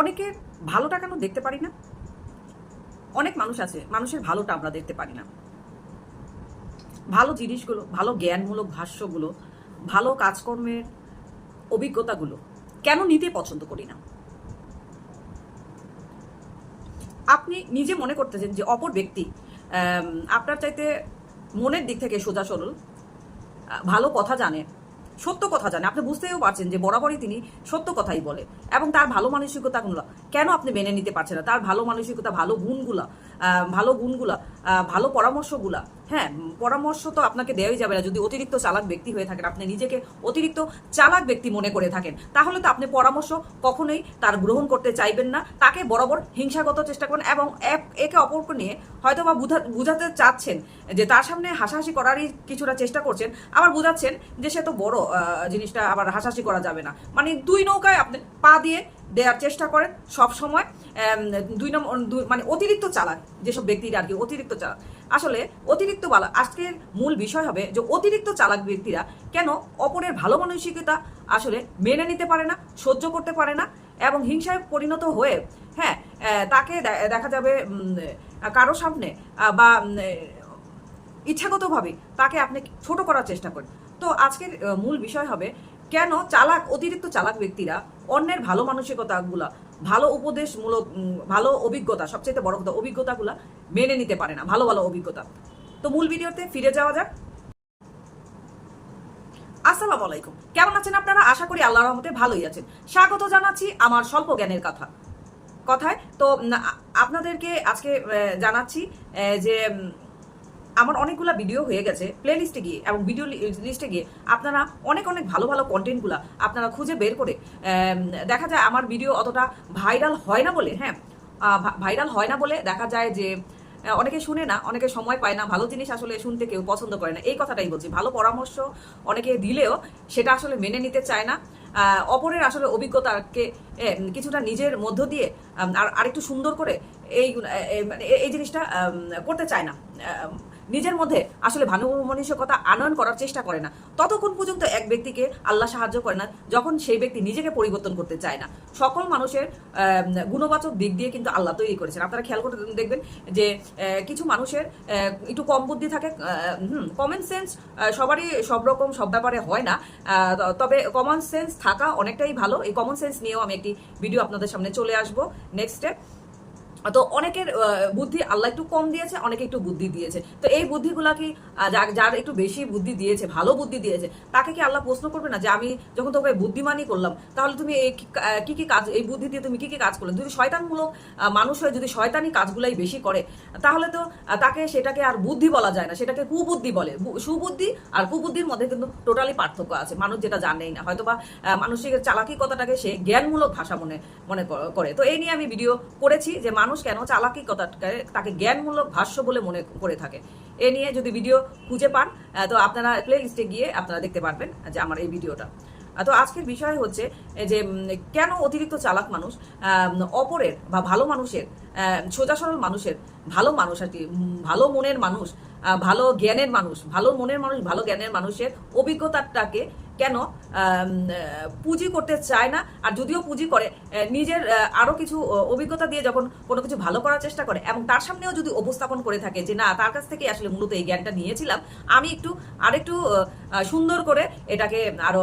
অনেকের ভালোটা কেন দেখতে পারি না। অনেক মানুষ আছে, মানুষের ভালোটা আমরা দেখতে পারি না। ভালো জিনিসগুলো, ভালো জ্ঞানমূলক ভাষ্যগুলো, ভালো কাজকর্মের অভিজ্ঞতাগুলো কেন নিতে পছন্দ করি না? আপনি নিজে মনে করতেছেন যে অপর ব্যক্তি আপনার চাইতে মনের দিক থেকে সোজা সরল ভালো কথা জানে সত্য কথা জানে। আপনি বুঝতেও পারছেন যে বরাবরই তিনি সত্য কথাই বলে। এবং তার ভালো মানসিকতাগুলো কেন আপনি মেনে নিতে পারছেন না? তার ভালো মানসিকতা, ভালো গুণগুলা ভালো গুণগুলা ভালো পরামর্শগুলা হ্যাঁ পরামর্শ তো আপনাকে দেওয়াই যাবে না। যদি অতিরিক্ত চালাক ব্যক্তি হয়ে থাকেন, আপনি নিজেকে অতিরিক্ত চালাক ব্যক্তি মনে করে থাকেন, তাহলে তো আপনি পরামর্শ কখনোই তার গ্রহণ করতে চাইবেন না। তাকে বরাবর হিংসাগত চেষ্টা করেন এবং এক- অপরকে নিয়ে হয়তো বা বুঝা- বুঝাতে চাচ্ছেন যে তার সামনে হাসাহাসি করারই কিছুটা চেষ্টা করছেন। আবার বুঝাচ্ছেন যে সে তো বড় জিনিসটা আবার হাসাহাসি করা যাবে না। মানে দুই নৌকায় আপনি পা দিয়ে দেওয়ার চেষ্টা করেন সব সময় দুই নম্বর মানে অতিরিক্ত চালাক যেসব ব্যক্তিরা আর কি, অতিরিক্ত চালাক আসলে অতিরিক্ত বালা, আজকের মূল বিষয় হবে যে অতিরিক্ত চালাক ব্যক্তিরা কেন অপরের ভালো মানসিকতা আসলে মেনে নিতে পারে না, সহ্য করতে পারে না এবং হিংসায় পরিণত হয়ে হ্যাঁ তাকে দেখা যাবে কারও সামনে বা ইচ্ছাগতভাবে তাকে আপনি ছোট করার চেষ্টা করেন। তো আজকের মূল বিষয় হবে কেন চালাক, অতিরিক্ত চালাক ব্যক্তিরা অন্যের ভালো মানসিকতাগুলা, ভালো উপদেশমূলক ভালো অভিজ্ঞতা সবচেয়ে বড় কথা, অভিজ্ঞতাগুলা মেনে নিতে পারে না, ভালো ভালো অভিজ্ঞতা। তো মূল ভিডিওতে ফিরে যাওয়া যাক। আসসালামু আলাইকুম। কেমন আছেন আপনারা? আশা করি আল্লাহ রহমতে ভালোই আছেন। স্বাগত জানাচ্ছি আমার স্বল্প জ্ঞানের কথা কথায়। তো আপনাদেরকে আজকে জানাচ্ছি যে আমার অনেকগুলা ভিডিও হয়ে গেছে প্লে লিস্টে গিয়ে এবং ভিডিও লিস্টে গিয়ে আপনারা অনেক অনেক ভালো ভালো কন্টেন্টগুলা আপনারা খুঁজে বের করে দেখা যায় আমার ভিডিও অতটা ভাইরাল হয় না বলে হ্যাঁ ভাইরাল হয় না বলে দেখা যায় যে অনেকে শুনে না, অনেকে সময় পায় না, ভালো জিনিস আসলে শুনতে কেউ পছন্দ করে না, এই কথাটাই বলছি, ভালো পরামর্শ অনেকে দিলেও সেটা আসলে মেনে নিতে চায় না অপরের আসলে অভিজ্ঞতাকে কিছুটা নিজের মধ্য দিয়ে আর, আরেকটু সুন্দর করে এই মানে এই জিনিসটা করতে চায় না নিজের মধ্যে আসলে ভানু মনীষকতা আনয়ন করার চেষ্টা করে না। ততক্ষণ পর্যন্ত এক ব্যক্তিকে আল্লাহ সাহায্য করে না, যখন সেই ব্যক্তি নিজেকে পরিবর্তন করতে চায় না। সকল মানুষের গুণবাচক দিক দিয়ে কিন্তু আল্লাহ তৈরি করেছেন। আপনারা খেয়াল করে দেখবেন যে কিছু মানুষের একটু কম বুদ্ধি থাকে কমন সেন্স সবারই সব রকম, সব ব্যাপারে হয় না। তবে কমন সেন্স থাকা অনেকটাই ভালো। এই কমন সেন্স নিয়েও আমি একটি ভিডিও আপনাদের সামনে চলে আসব। নেক্সটে তো অনেকের বুদ্ধি আল্লাহ একটু কম দিয়েছে, অনেকে একটু বুদ্ধি দিয়েছে। তো এই বুদ্ধিগুলা কি যার- একটু বেশি বুদ্ধি দিয়েছে, ভালো বুদ্ধি দিয়েছে, তাকে কি আল্লাহ প্রশ্ন করবে না যে আমি যখন তোকে বুদ্ধিমানই করলাম, তাহলে তুমি এই কি কি কাজ, এই বুদ্ধি দিয়ে তুমি কি কি কাজ করলে? যদি শয়তানমূলক মানুষ হয়ে যদি শয়তানি কাজগুলাই বেশি করে, তাহলে তো তাকে সেটাকে আর বুদ্ধি বলা যায় না, সেটাকে কুবুদ্ধি বলে। সুবুদ্ধি আর কুবুদ্ধির মধ্যে কিন্তু টোটালি পার্থক্য আছে। মানুষ যেটা জানেই না হয়তো বা মানুষের চালাকি কথাটাকে সে জ্ঞানমূলক ভাষা মনে মনে করে। তো এই নিয়ে আমি ভিডিও করেছি যে মানুষ কেন চালাকি কথাটাকে তাকে জ্ঞানমূলক ভাষ্য বলে মনে করে থাকে? এ নিয়ে যদি ভিডিও খুঁজে পান তো আপনারা প্লে লিস্টে গিয়ে আপনারা দেখতে পারবেন যে আমার এই ভিডিওটা তো আজকের বিষয় হচ্ছে যে কেন অতিরিক্ত চালাক মানুষ অপরের বা ভালো মানুষের সোজা সরল মানুষের, ভালো মানুষ আর কি ভালো মনের মানুষ ভালো জ্ঞানের মানুষ, ভালো মনের মানুষ, ভালো জ্ঞানের মানুষের অভিজ্ঞতাটাকে কেন পুঁজি করতে চায় না, আর যদিও পুঁজি করে নিজের আরও আরও কিছু অভিজ্ঞতা দিয়ে যখন কোনো কিছু ভালো করার চেষ্টা করে, এবং তার সামনেও যদি উপস্থাপন করে থাকে যে, না, তার কাছ থেকে আসলে মূলত এই জ্ঞানটা নিয়েছিলাম, আমি একটু আরেকটু সুন্দর করে এটাকে আরও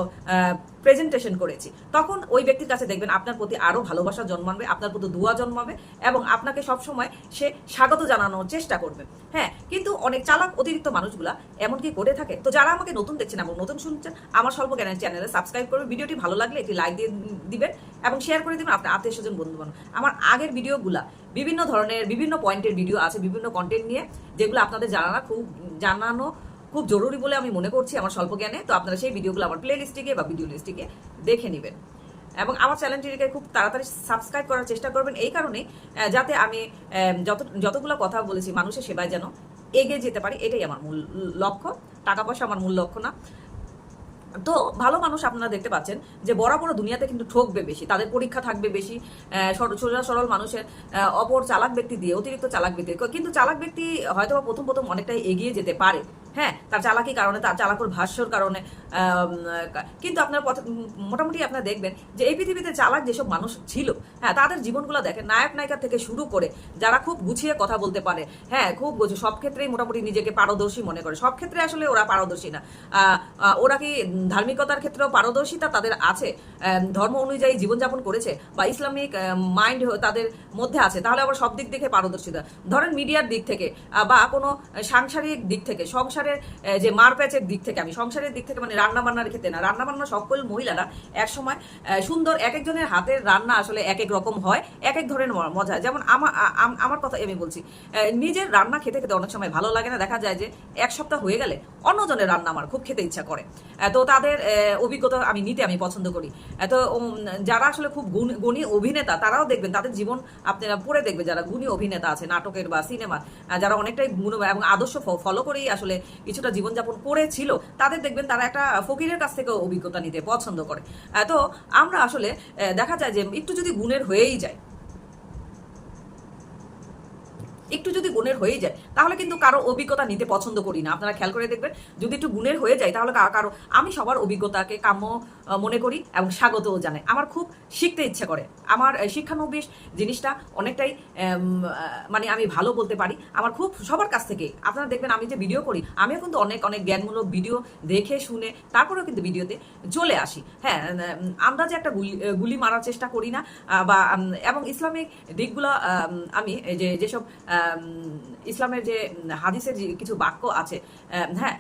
প্রেজেন্টেশন করেছি। তখন ওই ব্যক্তির কাছে দেখবেন আপনার প্রতি আরও ভালোবাসা জন্মাবে, আপনার প্রতি দোয়া জন্মাবে এবং আপনাকে সব সময় সে স্বাগত জানানোর চেষ্টা করবে। হ্যাঁ কিন্তু অনেক চালাক অতিরিক্ত মানুষগুলা এমনকি করে থাকে। তো যারা আমাকে নতুন দেখছেন এবং নতুন শুনছেন, আমার স্বল্প জ্ঞানের চ্যানেলে সাবস্ক্রাইব করবে। ভিডিওটি ভালো লাগলে একটি লাইক দিয়ে দিবেন এবং শেয়ার করে দিবেন আপনার আত্মীয় স্বজন বন্ধু বান্ধব আমার আগের ভিডিওগুলা বিভিন্ন ধরনের, বিভিন্ন পয়েন্টের ভিডিও আছে, বিভিন্ন কন্টেন্ট নিয়ে, যেগুলো আপনাদের জানানো খুব, জানানো খুব জরুরি বলে আমি মনে করছি আমার স্বল্প জ্ঞানে। তো আপনারা সেই ভিডিওগুলো আমার প্লে লিস্টিকে বা ভিডিও লিস্টিকে দেখে নেবেন। এবং আমার চ্যানেলটিকে খুব তাড়াতাড়ি সাবস্ক্রাইব করার চেষ্টা করবেন। এই কারণে যাতে আমি যত, যতগুলো কথা বলেছি মানুষের সেবায় যেন এগিয়ে যেতে পারি, এটাই আমার মূল লক্ষ্য। টাকা পয়সা আমার মূল লক্ষ্য না। তো ভালো মানুষ আপনারা দেখতে পাচ্ছেন যে বড় দুনিয়াতে কিন্তু ঠকবে বেশি, তাদের পরীক্ষা থাকবে বেশি সোজা সরল মানুষের অপর চালাক ব্যক্তি দিয়ে, অতিরিক্ত চালাক ব্যক্তি, কিন্তু চালাক ব্যক্তি হয়তো প্রথম প্রথম অনেকটাই এগিয়ে যেতে পারে। হ্যাঁ তার চালাকি কারণে, তার চালাকুর ভাষ্যর কারণে কিন্তু আপনার পথ- মোটামুটি আপনারা দেখবেন যে এই পৃথিবীতে চালাক যেসব মানুষ ছিল হ্যাঁ তাদের জীবনগুলো দেখেন, নায়ক নায়িকা থেকে শুরু করে যারা খুব গুছিয়ে কথা বলতে পারে হ্যাঁ খুব সব ক্ষেত্রেই মোটামুটি নিজেকে পারদর্শী মনে করে। সব ক্ষেত্রে আসলে ওরা পারদর্শী না। ওরা কি ধার্মিকতার ক্ষেত্রেও পারদর্শিতা তাদের আছে ধর্ম অনুযায়ী জীবনযাপন করেছে বা ইসলামিক মাইন্ড তাদের মধ্যে আছে, তাহলে আবার সব দিক থেকে পারদর্শিতা ধরেন মিডিয়ার দিক থেকে বা কোনো সাংসারিক দিক থেকে সংসারের যে মারপ্যাচের দিক থেকে আমি, সংসারের দিক থেকে মানে রান্না বান্নার ক্ষেত্রে না রান্না বান্না সকল মহিলারা এক সময় সুন্দর এক একজনের হাতের রান্না আসলে এক এক রকম হয় এক এক ধরনের মজা। যেমন আমার আমার কথা আমি বলছি নিজের রান্না খেতে খেতে অনেক সময় ভালো লাগে না, দেখা যায় যে এক সপ্তাহ হয়ে গেলে অন্যজনের রান্না আমার খুব খেতে ইচ্ছা করে তো তাদের অভিজ্ঞতা আমি নিতে আমি পছন্দ করি তো যারা আসলে খুব গুণ- গুণী অভিনেতা, তারাও দেখবেন, তাদের জীবন আপনারা পড়ে দেখবেন, যারা গুণী অভিনেতা আছে, নাটকের বা সিনেমা যারা অনেকটাই গুণ এবং আদর্শ ফলো করেই আসলে কিছুটা জীবনযাপন করেছিল, তাদের দেখবেন তারা একটা ফকিরের কাছ থেকে অভিজ্ঞতা নিতে পছন্দ করে। তো আমরা আসলে দেখা যায় যে একটু যদি গুণের হয়েই যায় একটু যদি গুণের হয়ে যায় তাহলে কিন্তু কারও অভিজ্ঞতা নিতে পছন্দ করি না। আপনারা খেয়াল করে দেখবেন যদি একটু গুণের হয়ে যায় তাহলে কারও আমি সবার অভিজ্ঞতাকে কাম্য মনে করি এবং স্বাগতও জানাই। আমার খুব শিখতে ইচ্ছে করে। আমার আহ, শিক্ষানবিশ জিনিসটা অনেকটাই মানে আমি ভালো বলতে পারি। আমার খুব সবার কাছ থেকে আপনারা দেখবেন আমি যে ভিডিও করি আমিও কিন্তু অনেক অনেক জ্ঞানমূলক ভিডিও দেখে শুনে তারপরেও কিন্তু ভিডিওতে চলে আসি। হ্যাঁ আমরা যে একটা গুলি গুলি মারার চেষ্টা করি না বা এবং ইসলামিক দিকগুলো আমি যে যেসব ইসলামের যে হাদিসের যে কিছু বাক্য আছে হ্যাঁ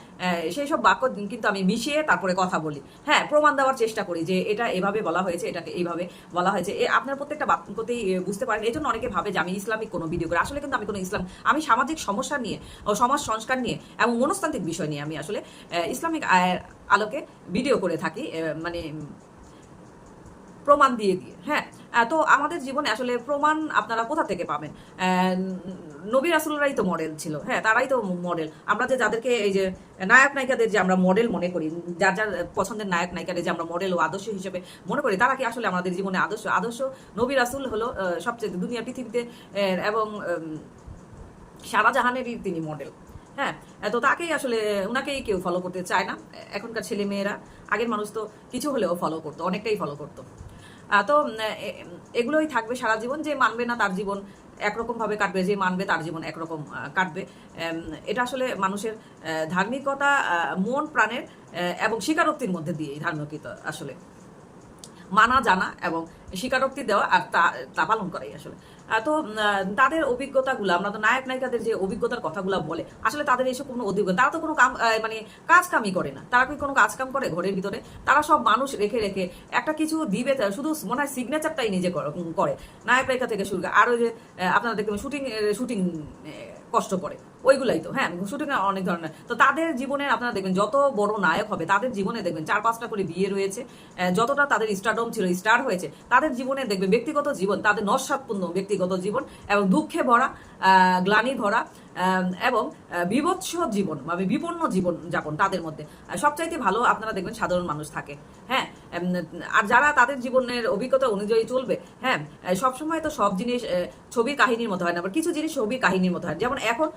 সেই সব বাক্য কিন্তু আমি মিশিয়ে তারপরে কথা বলি। হ্যাঁ প্রমাণ দেওয়ার চেষ্টা করি যে এটা এভাবে বলা হয়েছে, এটাকে এইভাবে বলা হয়েছে। আপনার প্রত্যেকটা বাক্যতেই বুঝতে পারেন। এই জন্য অনেকে ভাবে যে আমি ইসলামিক কোনো ভিডিও করি। আসলে কিন্তু আমি কোনো ইসলাম, আমি সামাজিক সমস্যা নিয়ে ও সমাজ সংস্কার নিয়ে এবং মনস্তান্ত্রিক বিষয় নিয়ে আমি আসলে ইসলামিক আলোকে ভিডিও করে থাকি মানে প্রমাণ দিয়ে দিয়ে হ্যাঁ? তো আমাদের জীবনে আসলে প্রমাণ আপনারা কোথা থেকে পাবেন? নবী রাসুলরাই তো মডেল ছিল হ্যাঁ? তারাই তো মডেল আমরা যে যাদেরকে এই যে নায়ক নায়িকাদের যে আমরা মডেল মনে করি, যার যার পছন্দের নায়ক নায়িকাদের যে আমরা মডেল ও আদর্শ হিসেবে মনে করি, তারা কি আসলে আমাদের জীবনে আদর্শ? আদর্শ নবী রাসুল হলো সবচেয়ে দুনিয়া পৃথিবীতে এবং সারা জাহানেরই তিনি মডেল হ্যাঁ? তো তাকেই আসলে ওনাকেই কেউ ফলো করতে চায় না। এখনকার ছেলে মেয়েরা আগের মানুষ তো কিছু হলেও ফলো করতো, অনেকটাই ফলো করতো। তো এগুলোই থাকবে সারা জীবন, যে মানবে না তার জীবন একরকমভাবে কাটবে, যে মানবে তার জীবন একরকম কাটবে। এটা আসলে মানুষের ধার্মিকতা মন, প্রাণের এবং স্বীকারোক্তির মধ্যে দিয়ে ধার্মিকতা আসলে মানা জানা এবং স্বীকারোক্তি দেওয়া আর তা তা পালন করাই আসলে। তো তাদের অভিজ্ঞতাগুলো, আমরা তো নায়ক নায়িকাদের যে অভিজ্ঞতার কথাগুলো বলে, আসলে তাদের এইসব কোনো অভিজ্ঞতা তারা তো কোনো কাম মানে কাজ কামই করে না। তারা কি কোনো কাজ কাম করে ঘরের ভিতরে? তারা সব মানুষ রেখে রেখে একটা কিছু দিবে শুধু মনে হয় সিগনেচারটাই নিজে কর- নায়ক নায়িকা থেকে শুরু করে আরও যে আপনারা দেখবেন শুটিং শুটিং কষ্ট করে। ওইগুলাই তো হ্যাঁ? শুটিং অনেক ধরনের। তো তাদের জীবনে আপনারা দেখবেন, যত বড় নায়ক হবে, তাদের জীবনে দেখবেন চার পাঁচটা করে বিয়ে রয়েছে যতটা তাদের স্টারডম ছিল স্টার হয়েছে, তাদের জীবনে দেখবেন ব্যক্তিগত জীবন, তাদের নস্বাদপূর্ণ ব্যক্তিগত জীবন এবং দুঃখে ভরা গ্লানি ভরা এবং বিভৎস জীবন মানে বিপন্ন জীবন যাপন তাদের মধ্যে। সবচাইতে ভালো আপনারা দেখবেন সাধারণ মানুষ থাকে। হ্যাঁ আর যারা তাদের জীবনের অভিজ্ঞতা অনুযায়ী চলবে হ্যাঁ সবসময় তো সব জিনিস ছবির কাহিনীর মতো হয় না কিছু জিনিস ছবির কাহিনীর মতো হয়। যেমন এখন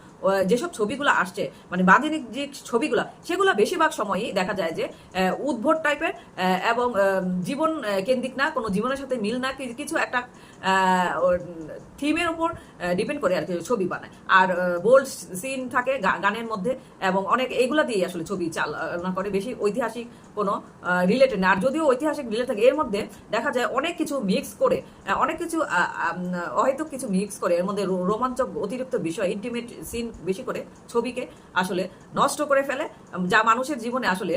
যেসব ছবিগুলো আসছে মানে বাণিজ্যিক যে ছবিগুলো, সেগুলো বেশিরভাগ সময়ই দেখা যায় যে উদ্ভট টাইপের এবং জীবন কেন্দ্রিক না, কোনো জীবনের সাথে মিল না কিছু একটা থিমের উপর ডিপেন্ড করে আর কি। ছবি বানায়। আর বোল্ড সিন থাকে গানের মধ্যে এবং অনেক এইগুলা দিয়ে আসলে ছবি চালনা করে। বেশি ঐতিহাসিক কোনো রিলেটেড আর যদিও ঐতিহাসিক রিলেট থাকে, এর মধ্যে দেখা যায় অনেক কিছু মিক্স করে অনেক কিছু অহেতুক কিছু মিক্স করে। এর মধ্যে রোমাঞ্চক অতিরিক্ত বিষয় ইন্টিমেট সিন বেশি করে ছবিকে আসলে নষ্ট করে ফেলে। যা মানুষের জীবনে আসলে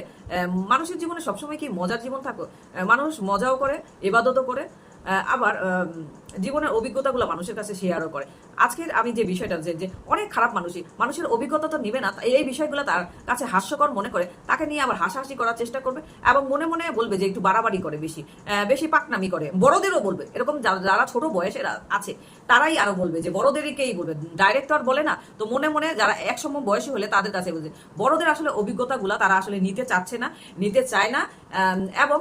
মানুষের জীবনে সবসময় কি মজার জীবন থাকো? মানুষ মজাও করে, এবাদতও করে আবার জীবনের অভিজ্ঞতাগুলো মানুষের কাছে শেয়ারও করে। আজকের আমি যে বিষয়টা যে যে অনেক খারাপ মানুষই, মানুষের অভিজ্ঞতা তো নিবে না এই বিষয়গুলো তার কাছে হাস্যকর মনে করে, তাকে নিয়ে আবার হাসাহাসি করার চেষ্টা করবে এবং মনে মনে বলবে যে একটু বাড়াবাড়ি করে বেশি বেশি পাকনামি করে। বড়দেরও বলবে, এরকম যারা ছোট বয়সের আছে, তারাই আরও বলবে যে বড়দেরকেই বলবে। ডাইরেক্টর বলে না, তো মনে মনে যারা এক সময় বয়সী হলে তাদের কাছে বলছে বড়দের আসলে অভিজ্ঞতাগুলো তারা আসলে নিতে চাচ্ছে না, নিতে চায় না এবং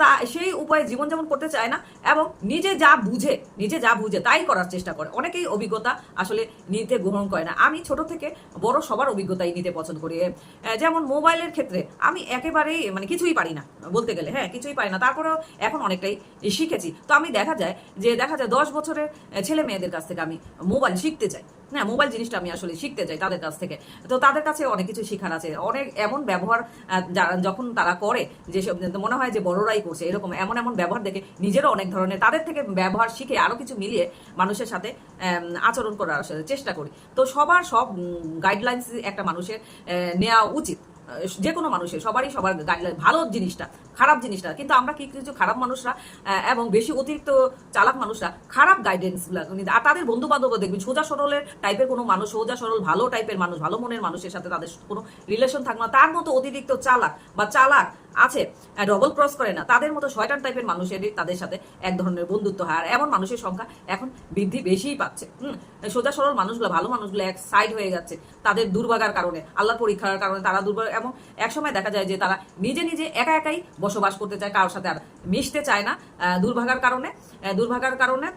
তা সেই উপায়ে জীবনযাপন করতে চায় না, এবং নিজে যা বুঝে, নিজে যা বুঝে তাই করার চেষ্টা করে। অনেকেই অভিজ্ঞতা আসলে নিতে গ্রহণ করে না। আমি ছোট থেকে বড় সবার অভিজ্ঞতাই নিতে পছন্দ করি। যেমন মোবাইলের ক্ষেত্রে আমি একেবারেই মানে কিছুই পারি না, বলতে গেলে হ্যাঁ কিছুই পারি না। তারপরেও এখন অনেকটাই শিখেছি। তো আমি দেখা যায় যে দেখা যায় দশ বছরের ছেলে মেয়েদের কাছ থেকে আমি মোবাইল শিখতে চাই। হ্যাঁ মোবাইল জিনিসটা আমি আসলে শিখতে চাই তাদের কাছ থেকে। তো তাদের কাছে অনেক কিছু শেখার আছে। অনেক এমন ব্যবহার যখন তারা করে যেসব মনে হয় যে বড়রাই করছে, এরকম এমন এমন ব্যবহার দেখে নিজেরও অনেক ধরনের তাদের থেকে ব্যবহার শিখে আরও কিছু মিলিয়ে মানুষের সাথে আচরণ করার চেষ্টা করি। তো সবার সব গাইডলাইন্স একটা মানুষের নেওয়া উচিত। যে কোনো মানুষের, সবারই সবার গাইডলাইন ভালো জিনিসটা, খারাপ জিনিসটা। কিন্তু আমরা কি কিছু খারাপ মানুষরা এবং বেশি অতিরিক্ত চালাক মানুষরা, খারাপ গাইডেন্স আর তাদের বন্ধু বান্ধবও দেখবেন, সোজা সরলের টাইপের কোনো মানুষ, সোজা সরল, ভালো টাইপের মানুষ, ভালো মনের মানুষের সাথে তাদের কোনো রিলেশন থাকবে না। তার মতো অতিরিক্ত চালাক বা চালাক আছে ডবল ক্রস করে না। তাদের মতো শয়টান টাইপের মানুষেরই তাদের সাথে এক ধরনের বন্ধুত্ব হয়। আর এমন মানুষের সংখ্যা এখন বৃদ্ধি বেশিই পাচ্ছে। হুম সোজা সরল মানুষগুলো, ভালো মানুষগুলো এক সাইড হয়ে যাচ্ছে তাদের দুর্ভাগার কারণে, আল্লাহর পরীক্ষার কারণে তারা দুর্ভাগ এবং একসময় দেখা যায় যে তারা নিজে নিজে একা একাই বসবাস করতে চায়, কারোর সাথে আর মিশতে চায় না দুর্ভাগার কারণে দুর্ভাগার কারণে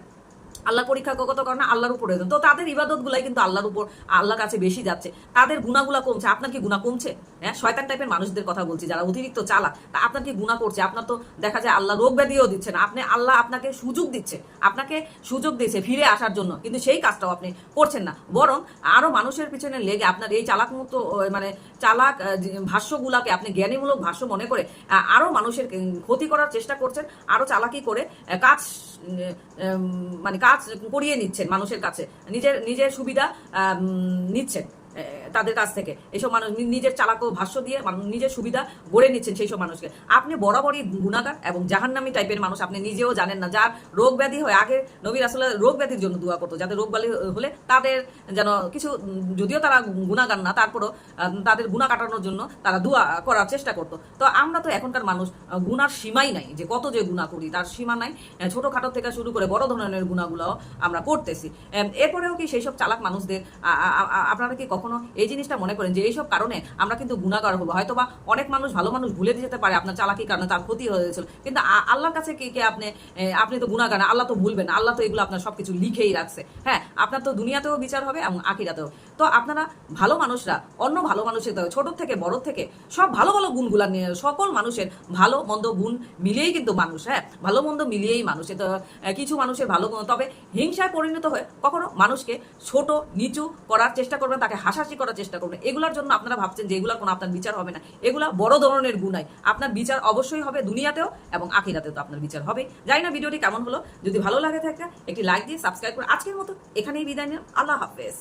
আল্লাহ পরীক্ষা কত কারণে আল্লাহর উপরে তো তাদের ইবাদত গুলাই কিন্তু আল্লাহর উপর, আল্লাহর কাছে বেশি যাচ্ছে। তাদের গুণাগুলা কমছে। আপনার কি গুণা কমছে? হ্যাঁ শয়তান টাইপের মানুষদের কথা বলছি যারা অতিরিক্ত চালাক তা আপনার কি গুণা করছে। আপনার তো দেখা যায় আল্লাহ রোগ ব্যাধিও দিচ্ছে না আপনি আল্লাহ আপনাকে সুযোগ দিচ্ছে আপনাকে সুযোগ দিচ্ছে ফিরে আসার জন্য কিন্তু সেই কাজটাও আপনি করছেন না। বরং আরও মানুষের পিছনে লেগে আপনার এই চালাক মতো মানে চালাক ভাষ্যগুলাকে আপনি জ্ঞানীমূলক ভাষ্য মনে করে আহ, আরও মানুষের ক্ষতি করার চেষ্টা করছেন আরও চালাকি করে কাজ মানে কাজ করিয়ে নিচ্ছেন মানুষের কাছে নিজের নিজের সুবিধা নিচ্ছেন। তাদের কাছ থেকে। এইসব মানুষ নিজের চালাক ভাষ্য দিয়ে নিজের সুবিধা গড়ে নিচ্ছেন সেই সব মানুষকে। আপনি বরাবরই গুণাগার এবং জাহান্নামী টাইপের মানুষ, আপনি নিজেও জানেন না। যার রোগ ব্যাধি হয়, আগে নবীর আসলে রোগ ব্যাধির জন্য দোয়া করতো যাদের রোগ ব্যাধি হলে তাদের যেন কিছু, যদিও তারা গুণাগার না, তারপরও তাদের গুণা কাটানোর জন্য তারা দোয়া করার চেষ্টা করতো। তো আমরা তো এখনকার মানুষ গুনার সীমাই নাই যে কত যে গুণা করি, তার সীমা নাই। ছোটখাটো থেকে শুরু করে বড় ধরনের গুণাগুলো আমরা করতেছি। এরপরেও কি সেই সব চালাক মানুষদের আপনারা কি কখনো এই জিনিসটা মনে করেন যে এইসব কারণে আমরা কিন্তু গুণাগার হব। হয়তো বা অনেক মানুষ ভালো মানুষ ভুলে যেতে পারে আপনার চালাকির কারণে তার ক্ষতি হয়েছিল কিন্তু আল্লাহর কাছে কে কে আপনি আপনি তো গুণাগার আল্লাহ তো ভুলবেন আল্লাহ তো এগুলো আপনার সবকিছু লিখেই রাখছে। হ্যাঁ আপনার তো দুনিয়াতেও বিচার হবে এবং আখিরাতেও। তো আপনারা ভালো মানুষরা, অন্য ভালো মানুষের ছোট থেকে বড় থেকে, সব ভালো ভালো গুণগুলা নিয়ে, সকল মানুষের ভালো মন্দ গুণ মিলিয়েই কিন্তু মানুষ হ্যাঁ? ভালো মন্দ মিলিয়েই মানুষ। এ তো কিছু মানুষের ভালো গুণ, তবে হিংসায় পরিণত হয়ে কখনো মানুষকে ছোট, নিচু করার চেষ্টা করবেন, তাকে হাসাহাসি করার চেষ্টা করবেন এগুলোর জন্য আপনারা ভাবছেন যে এগুলো কোনো আপনার বিচার হবে না। এগুলা বড় ধরনের গুণাই আপনার বিচার অবশ্যই হবে দুনিয়াতেও এবং আখিরাতেও তো আপনার বিচার হবে। যাই না ভিডিওটি কেমন হলো। যদি ভালো লাগে থাকে, একটি লাইক দিয়ে সাবস্ক্রাইব করে আজকের মতো এখানেই বিদায় নিলাম। আল্লাহ হাফেজ।